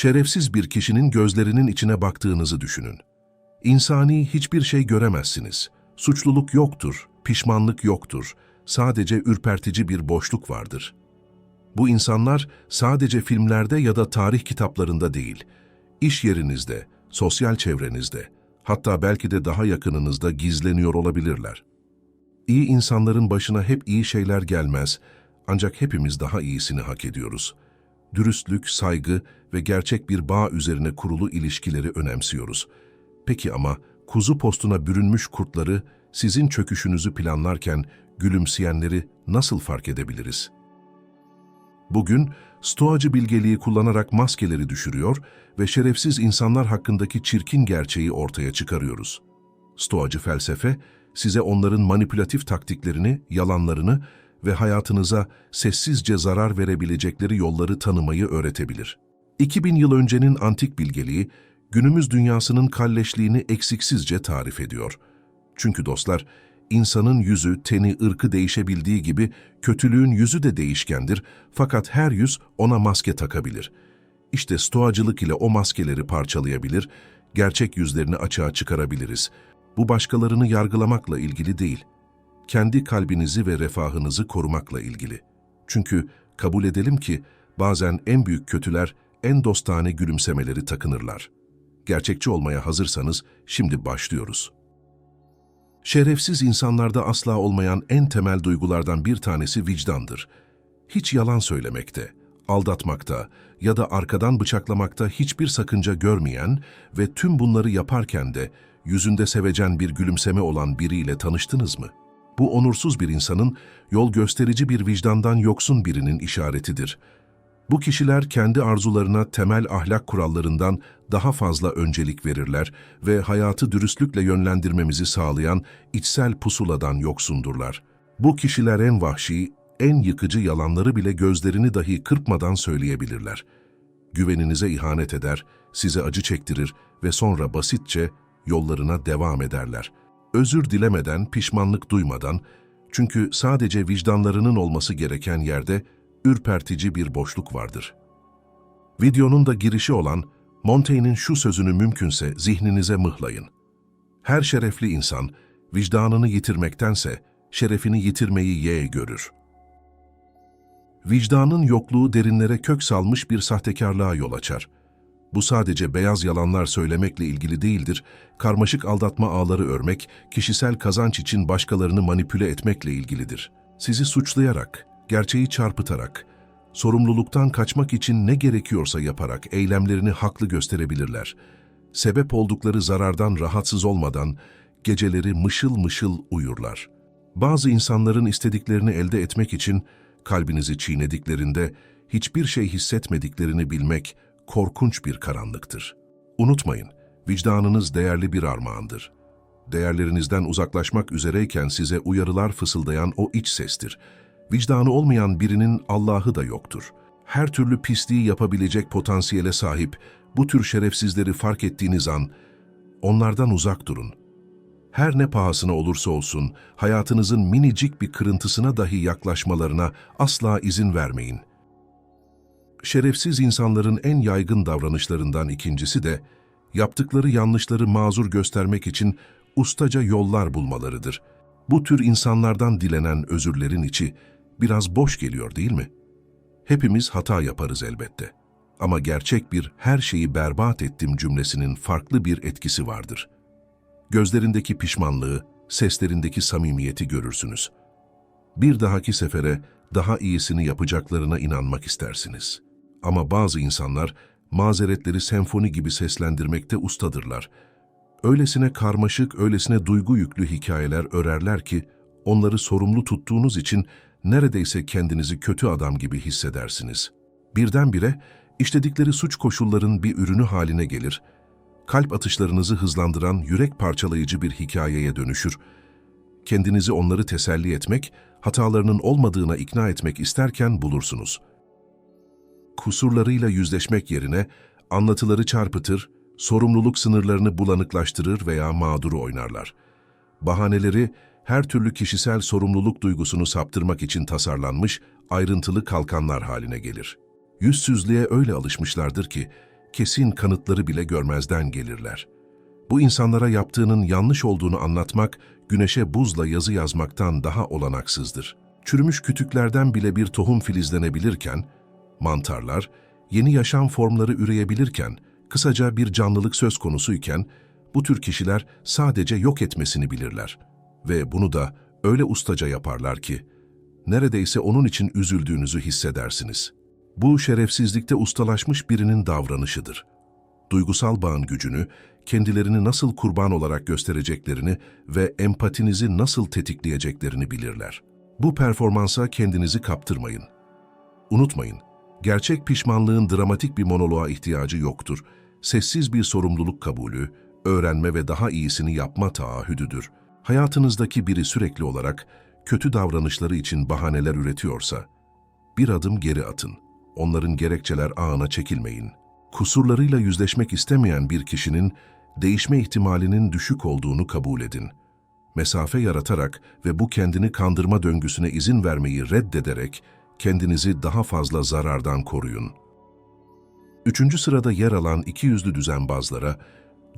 Şerefsiz bir kişinin gözlerinin içine baktığınızı düşünün. İnsani hiçbir şey göremezsiniz. Suçluluk yoktur, pişmanlık yoktur. Sadece ürpertici bir boşluk vardır. Bu insanlar sadece filmlerde ya da tarih kitaplarında değil, iş yerinizde, sosyal çevrenizde, hatta belki de daha yakınınızda gizleniyor olabilirler. İyi insanların başına hep iyi şeyler gelmez, ancak hepimiz daha iyisini hak ediyoruz. Dürüstlük, saygı ve gerçek bir bağ üzerine kurulu ilişkileri önemsiyoruz. Peki ama kuzu postuna bürünmüş kurtları sizin çöküşünüzü planlarken gülümseyenleri nasıl fark edebiliriz? Bugün stoacı bilgeliği kullanarak maskeleri düşürüyor ve şerefsiz insanlar hakkındaki çirkin gerçeği ortaya çıkarıyoruz. Stoacı felsefe, size onların manipülatif taktiklerini, yalanlarını ve hayatınıza sessizce zarar verebilecekleri yolları tanımayı öğretebilir. 2000 yıl öncenin antik bilgeliği, günümüz dünyasının kalleşliğini eksiksizce tarif ediyor. Çünkü dostlar, insanın yüzü, teni, ırkı değişebildiği gibi kötülüğün yüzü de değişkendir fakat her yüz ona maske takabilir. İşte stoacılık ile o maskeleri parçalayabilir, gerçek yüzlerini açığa çıkarabiliriz. Bu başkalarını yargılamakla ilgili değil, kendi kalbinizi ve refahınızı korumakla ilgili. Çünkü kabul edelim ki bazen en büyük kötüler en dostane gülümsemeleri takınırlar. Gerçekçi olmaya hazırsanız şimdi başlıyoruz. Şerefsiz insanlarda asla olmayan en temel duygulardan bir tanesi vicdandır. Hiç yalan söylemekte, aldatmakta ya da arkadan bıçaklamakta hiçbir sakınca görmeyen ve tüm bunları yaparken de yüzünde sevecen bir gülümseme olan biriyle tanıştınız mı? Bu onursuz bir insanın yol gösterici bir vicdandan yoksun birinin işaretidir. Bu kişiler kendi arzularına temel ahlak kurallarından daha fazla öncelik verirler ve hayatı dürüstlükle yönlendirmemizi sağlayan içsel pusuladan yoksundurlar. Bu kişiler en vahşi, en yıkıcı yalanları bile gözlerini dahi kırpmadan söyleyebilirler. Güveninize ihanet eder, size acı çektirir ve sonra basitçe yollarına devam ederler. Özür dilemeden, pişmanlık duymadan, çünkü sadece vicdanlarının olması gereken yerde ürpertici bir boşluk vardır. Videonun da girişi olan Montaigne'in şu sözünü mümkünse zihninize mıhlayın. Her şerefli insan vicdanını yitirmektense şerefini yitirmeyi yeğe görür. Vicdanın yokluğu derinlere kök salmış bir sahtekarlığa yol açar. Bu sadece beyaz yalanlar söylemekle ilgili değildir, karmaşık aldatma ağları örmek, kişisel kazanç için başkalarını manipüle etmekle ilgilidir. Sizi suçlayarak, gerçeği çarpıtarak, sorumluluktan kaçmak için ne gerekiyorsa yaparak eylemlerini haklı gösterebilirler. Sebep oldukları zarardan rahatsız olmadan geceleri mışıl mışıl uyurlar. Bazı insanların istediklerini elde etmek için kalbinizi çiğnediklerinde hiçbir şey hissetmediklerini bilmek korkunç bir karanlıktır. Unutmayın, vicdanınız değerli bir armağandır. Değerlerinizden uzaklaşmak üzereyken size uyarılar fısıldayan o iç sestir. Vicdanı olmayan birinin Allah'ı da yoktur. Her türlü pisliği yapabilecek potansiyele sahip bu tür şerefsizleri fark ettiğiniz an, onlardan uzak durun. Her ne pahasına olursa olsun, hayatınızın minicik bir kırıntısına dahi yaklaşmalarına asla izin vermeyin. Şerefsiz insanların en yaygın davranışlarından ikincisi de, yaptıkları yanlışları mazur göstermek için ustaca yollar bulmalarıdır. Bu tür insanlardan dilenen özürlerin içi biraz boş geliyor değil mi? Hepimiz hata yaparız elbette. Ama gerçek bir her şeyi berbat ettim cümlesinin farklı bir etkisi vardır. Gözlerindeki pişmanlığı, seslerindeki samimiyeti görürsünüz. Bir dahaki sefere daha iyisini yapacaklarına inanmak istersiniz. Ama bazı insanlar mazeretleri senfoni gibi seslendirmekte ustadırlar. Öylesine karmaşık, öylesine duygu yüklü hikayeler örerler ki onları sorumlu tuttuğunuz için neredeyse kendinizi kötü adam gibi hissedersiniz. Birdenbire işledikleri suç koşulların bir ürünü haline gelir, kalp atışlarınızı hızlandıran yürek parçalayıcı bir hikayeye dönüşür. Kendinizi onları teselli etmek, hatalarının olmadığına ikna etmek isterken bulursunuz. Kusurlarıyla yüzleşmek yerine anlatıları çarpıtır, sorumluluk sınırlarını bulanıklaştırır veya mağduru oynarlar. Bahaneleri her türlü kişisel sorumluluk duygusunu saptırmak için tasarlanmış ayrıntılı kalkanlar haline gelir. Yüzsüzlüğe öyle alışmışlardır ki kesin kanıtları bile görmezden gelirler. Bu insanlara yaptığının yanlış olduğunu anlatmak, güneşe buzla yazı yazmaktan daha olanaksızdır. Çürümüş kütüklerden bile bir tohum filizlenebilirken, mantarlar, yeni yaşam formları üreyebilirken, kısaca bir canlılık söz konusuyken, bu tür kişiler sadece yok etmesini bilirler. Ve bunu da öyle ustaca yaparlar ki, neredeyse onun için üzüldüğünüzü hissedersiniz. Bu şerefsizlikte ustalaşmış birinin davranışıdır. Duygusal bağın gücünü, kendilerini nasıl kurban olarak göstereceklerini ve empatinizi nasıl tetikleyeceklerini bilirler. Bu performansa kendinizi kaptırmayın. Unutmayın, gerçek pişmanlığın dramatik bir monoloğa ihtiyacı yoktur. Sessiz bir sorumluluk kabulü, öğrenme ve daha iyisini yapma taahhüdüdür. Hayatınızdaki biri sürekli olarak kötü davranışları için bahaneler üretiyorsa, bir adım geri atın. Onların gerekçeler ağına çekilmeyin. Kusurlarıyla yüzleşmek istemeyen bir kişinin değişme ihtimalinin düşük olduğunu kabul edin. Mesafe yaratarak ve bu kendini kandırma döngüsüne izin vermeyi reddederek kendinizi daha fazla zarardan koruyun. Üçüncü sırada yer alan iki yüzlü düzenbazlara,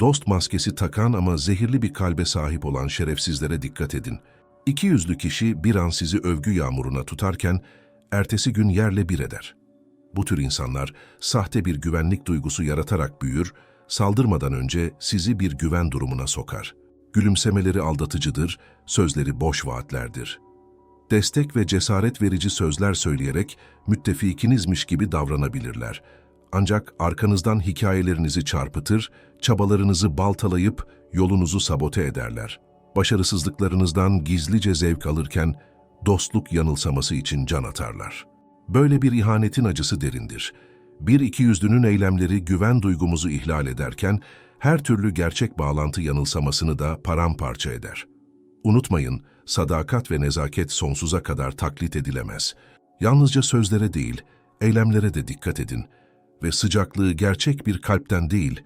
dost maskesi takan ama zehirli bir kalbe sahip olan şerefsizlere dikkat edin. İki yüzlü kişi bir an sizi övgü yağmuruna tutarken, ertesi gün yerle bir eder. Bu tür insanlar sahte bir güvenlik duygusu yaratarak büyür, saldırmadan önce sizi bir güven durumuna sokar. Gülümsemeleri aldatıcıdır, sözleri boş vaatlerdir. Destek ve cesaret verici sözler söyleyerek müttefikinizmiş gibi davranabilirler. Ancak arkanızdan hikayelerinizi çarpıtır, çabalarınızı baltalayıp yolunuzu sabote ederler. Başarısızlıklarınızdan gizlice zevk alırken dostluk yanılsaması için can atarlar. Böyle bir ihanetin acısı derindir. Bir iki yüzlünün eylemleri güven duygumuzu ihlal ederken her türlü gerçek bağlantı yanılsamasını da paramparça eder. Unutmayın, sadakat ve nezaket sonsuza kadar taklit edilemez. Yalnızca sözlere değil, eylemlere de dikkat edin ve sıcaklığı gerçek bir kalpten değil,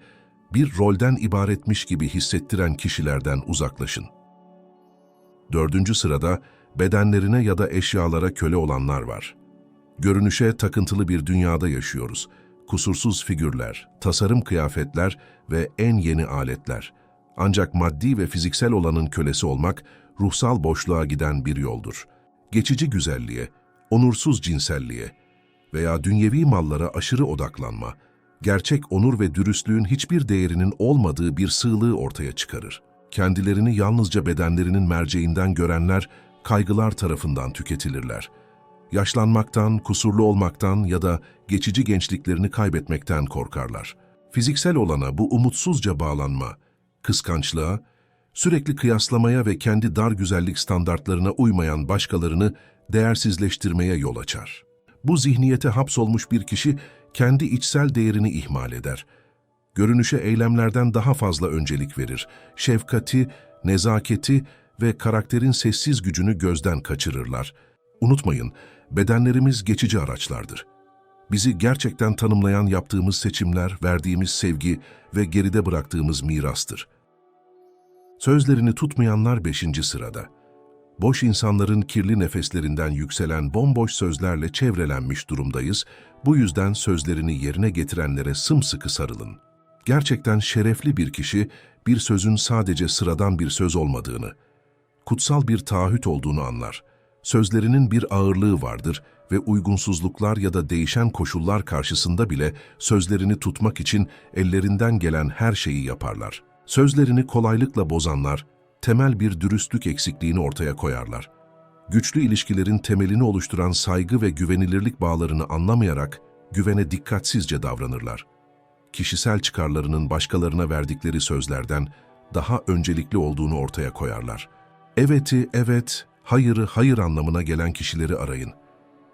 bir rolden ibaretmiş gibi hissettiren kişilerden uzaklaşın. Dördüncü sırada bedenlerine ya da eşyalara köle olanlar var. Görünüşe takıntılı bir dünyada yaşıyoruz. Kusursuz figürler, tasarım kıyafetler ve en yeni aletler. Ancak maddi ve fiziksel olanın kölesi olmak, ruhsal boşluğa giden bir yoldur. Geçici güzelliğe, onursuz cinselliğe veya dünyevi mallara aşırı odaklanma, gerçek onur ve dürüstlüğün hiçbir değerinin olmadığı bir sığlığı ortaya çıkarır. Kendilerini yalnızca bedenlerinin merceğinden görenler, kaygılar tarafından tüketilirler. Yaşlanmaktan, kusurlu olmaktan ya da geçici gençliklerini kaybetmekten korkarlar. Fiziksel olana bu umutsuzca bağlanma, kıskançlığa, sürekli kıyaslamaya ve kendi dar güzellik standartlarına uymayan başkalarını değersizleştirmeye yol açar. Bu zihniyete hapsolmuş bir kişi kendi içsel değerini ihmal eder. Görünüşe eylemlerden daha fazla öncelik verir. Şefkati, nezaketi ve karakterin sessiz gücünü gözden kaçırırlar. Unutmayın, bedenlerimiz geçici araçlardır. Bizi gerçekten tanımlayan yaptığımız seçimler, verdiğimiz sevgi ve geride bıraktığımız mirastır. Sözlerini tutmayanlar beşinci sırada. Boş insanların kirli nefeslerinden yükselen bomboş sözlerle çevrelenmiş durumdayız. Bu yüzden sözlerini yerine getirenlere sımsıkı sarılın. Gerçekten şerefli bir kişi, bir sözün sadece sıradan bir söz olmadığını, kutsal bir taahhüt olduğunu anlar. Sözlerinin bir ağırlığı vardır ve uygunsuzluklar ya da değişen koşullar karşısında bile sözlerini tutmak için ellerinden gelen her şeyi yaparlar. Sözlerini kolaylıkla bozanlar, temel bir dürüstlük eksikliğini ortaya koyarlar. Güçlü ilişkilerin temelini oluşturan saygı ve güvenilirlik bağlarını anlamayarak güvene dikkatsizce davranırlar. Kişisel çıkarlarının başkalarına verdikleri sözlerden daha öncelikli olduğunu ortaya koyarlar. Evet'i evet, hayırı hayır anlamına gelen kişileri arayın.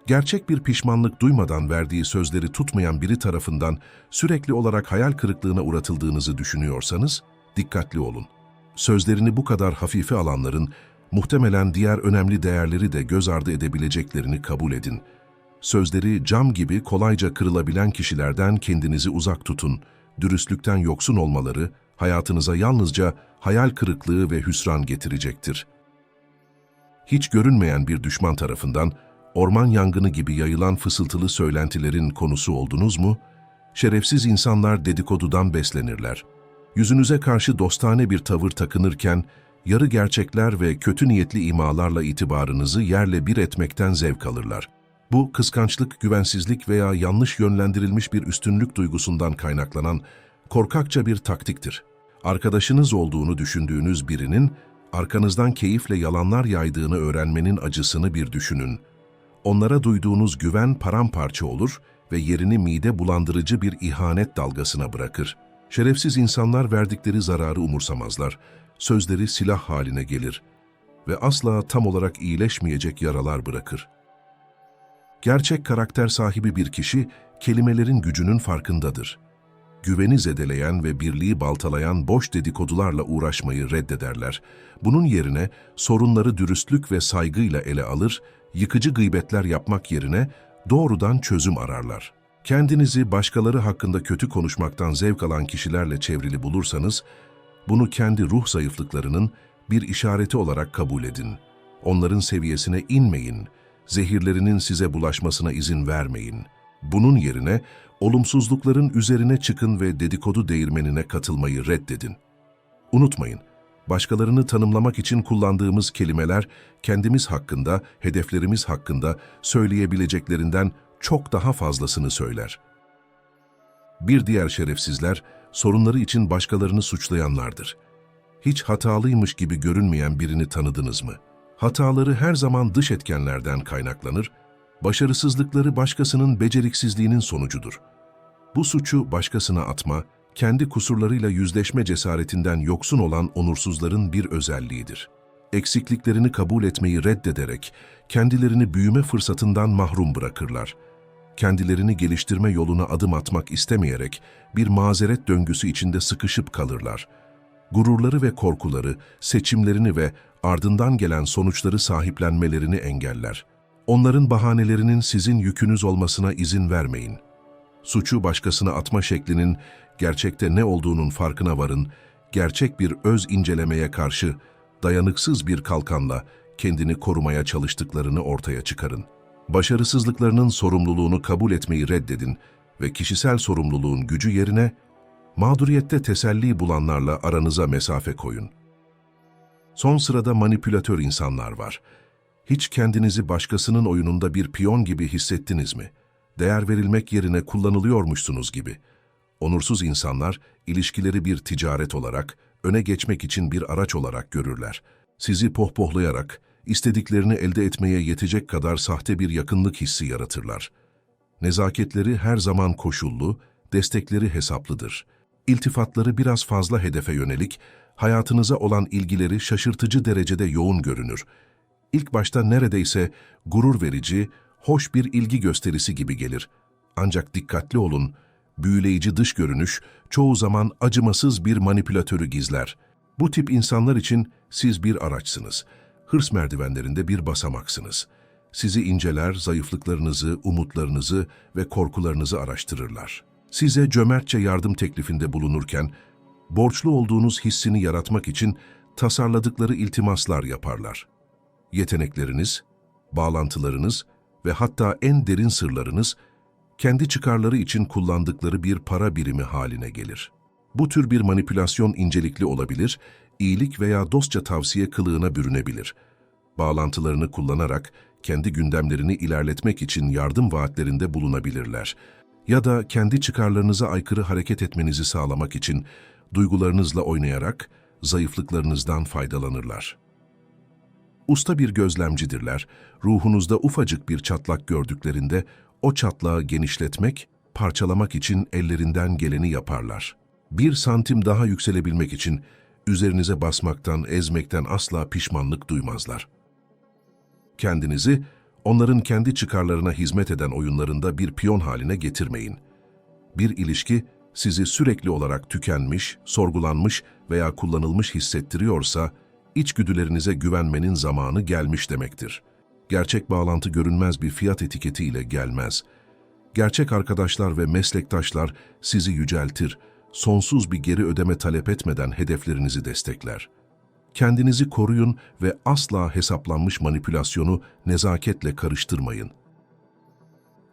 Gerçek bir pişmanlık duymadan verdiği sözleri tutmayan biri tarafından sürekli olarak hayal kırıklığına uğratıldığınızı düşünüyorsanız, dikkatli olun. Sözlerini bu kadar hafife alanların muhtemelen diğer önemli değerleri de göz ardı edebileceklerini kabul edin. Sözleri cam gibi kolayca kırılabilen kişilerden kendinizi uzak tutun. Dürüstlükten yoksun olmaları hayatınıza yalnızca hayal kırıklığı ve hüsran getirecektir. Hiç görünmeyen bir düşman tarafından orman yangını gibi yayılan fısıltılı söylentilerin konusu oldunuz mu? Şerefsiz insanlar dedikodudan beslenirler. Yüzünüze karşı dostane bir tavır takınırken, yarı gerçekler ve kötü niyetli imalarla itibarınızı yerle bir etmekten zevk alırlar. Bu, kıskançlık, güvensizlik veya yanlış yönlendirilmiş bir üstünlük duygusundan kaynaklanan korkakça bir taktiktir. Arkadaşınız olduğunu düşündüğünüz birinin, arkanızdan keyifle yalanlar yaydığını öğrenmenin acısını bir düşünün. Onlara duyduğunuz güven paramparça olur ve yerini mide bulandırıcı bir ihanet dalgasına bırakır. Şerefsiz insanlar verdikleri zararı umursamazlar. Sözleri silah haline gelir ve asla tam olarak iyileşmeyecek yaralar bırakır. Gerçek karakter sahibi bir kişi kelimelerin gücünün farkındadır. Güveni zedeleyen ve birliği baltalayan boş dedikodularla uğraşmayı reddederler. Bunun yerine sorunları dürüstlük ve saygıyla ele alır, yıkıcı gıybetler yapmak yerine doğrudan çözüm ararlar. Kendinizi başkaları hakkında kötü konuşmaktan zevk alan kişilerle çevrili bulursanız, bunu kendi ruh zayıflıklarının bir işareti olarak kabul edin. Onların seviyesine inmeyin, zehirlerinin size bulaşmasına izin vermeyin. Bunun yerine olumsuzlukların üzerine çıkın ve dedikodu değirmenine katılmayı reddedin. Unutmayın, başkalarını tanımlamak için kullandığımız kelimeler kendimiz hakkında, hedeflerimiz hakkında söyleyebileceklerinden çok daha fazlasını söyler. Bir diğer şerefsizler, sorunları için başkalarını suçlayanlardır. Hiç hatalıymış gibi görünmeyen birini tanıdınız mı? Hataları her zaman dış etkenlerden kaynaklanır, başarısızlıkları başkasının beceriksizliğinin sonucudur. Bu suçu başkasına atma, kendi kusurlarıyla yüzleşme cesaretinden yoksun olan onursuzların bir özelliğidir. Eksikliklerini kabul etmeyi reddederek, kendilerini büyüme fırsatından mahrum bırakırlar. Kendilerini geliştirme yoluna adım atmak istemeyerek bir mazeret döngüsü içinde sıkışıp kalırlar. Gururları ve korkuları, seçimlerini ve ardından gelen sonuçları sahiplenmelerini engeller. Onların bahanelerinin sizin yükünüz olmasına izin vermeyin. Suçu başkasına atma şeklinin gerçekte ne olduğunun farkına varın, gerçek bir öz incelemeye karşı dayanıksız bir kalkanla kendini korumaya çalıştıklarını ortaya çıkarın. Başarısızlıklarının sorumluluğunu kabul etmeyi reddedin ve kişisel sorumluluğun gücü yerine mağduriyette teselli bulanlarla aranıza mesafe koyun. Son sırada manipülatör insanlar var. Hiç kendinizi başkasının oyununda bir piyon gibi hissettiniz mi? Değer verilmek yerine kullanılıyormuşsunuz gibi. Onursuz insanlar ilişkileri bir ticaret olarak, öne geçmek için bir araç olarak görürler. Sizi pohpohlayarak, istediklerini elde etmeye yetecek kadar sahte bir yakınlık hissi yaratırlar. Nezaketleri her zaman koşullu, destekleri hesaplıdır. İltifatları biraz fazla hedefe yönelik, hayatınıza olan ilgileri şaşırtıcı derecede yoğun görünür. İlk başta neredeyse gurur verici, hoş bir ilgi gösterisi gibi gelir. Ancak dikkatli olun, büyüleyici dış görünüş çoğu zaman acımasız bir manipülatörü gizler. Bu tip insanlar için siz bir araçsınız. Hırs merdivenlerinde bir basamaksınız. Sizi inceler, zayıflıklarınızı, umutlarınızı ve korkularınızı araştırırlar. Size cömertçe yardım teklifinde bulunurken, borçlu olduğunuz hissini yaratmak için tasarladıkları iltimaslar yaparlar. Yetenekleriniz, bağlantılarınız ve hatta en derin sırlarınız, kendi çıkarları için kullandıkları bir para birimi haline gelir. Bu tür bir manipülasyon incelikli olabilir, iyilik veya dostça tavsiye kılığına bürünebilir. Bağlantılarını kullanarak kendi gündemlerini ilerletmek için yardım vaatlerinde bulunabilirler. Ya da kendi çıkarlarınıza aykırı hareket etmenizi sağlamak için duygularınızla oynayarak zayıflıklarınızdan faydalanırlar. Usta bir gözlemcidirler, ruhunuzda ufacık bir çatlak gördüklerinde o çatlağı genişletmek, parçalamak için ellerinden geleni yaparlar. Bir santim daha yükselebilmek için üzerinize basmaktan, ezmekten asla pişmanlık duymazlar. Kendinizi, onların kendi çıkarlarına hizmet eden oyunlarında bir piyon haline getirmeyin. Bir ilişki, sizi sürekli olarak tükenmiş, sorgulanmış veya kullanılmış hissettiriyorsa, içgüdülerinize güvenmenin zamanı gelmiş demektir. Gerçek bağlantı görünmez bir fiyat etiketiyle gelmez. Gerçek arkadaşlar ve meslektaşlar sizi yüceltir, sonsuz bir geri ödeme talep etmeden hedeflerinizi destekler. Kendinizi koruyun ve asla hesaplanmış manipülasyonu nezaketle karıştırmayın.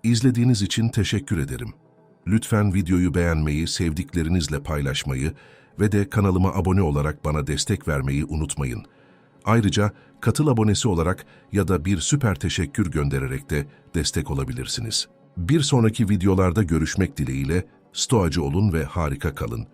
İzlediğiniz için teşekkür ederim. Lütfen videoyu beğenmeyi, sevdiklerinizle paylaşmayı ve de kanalıma abone olarak bana destek vermeyi unutmayın. Ayrıca katıl abonesi olarak ya da bir süper teşekkür göndererek de destek olabilirsiniz. Bir sonraki videolarda görüşmek dileğiyle stoacı olun ve harika kalın.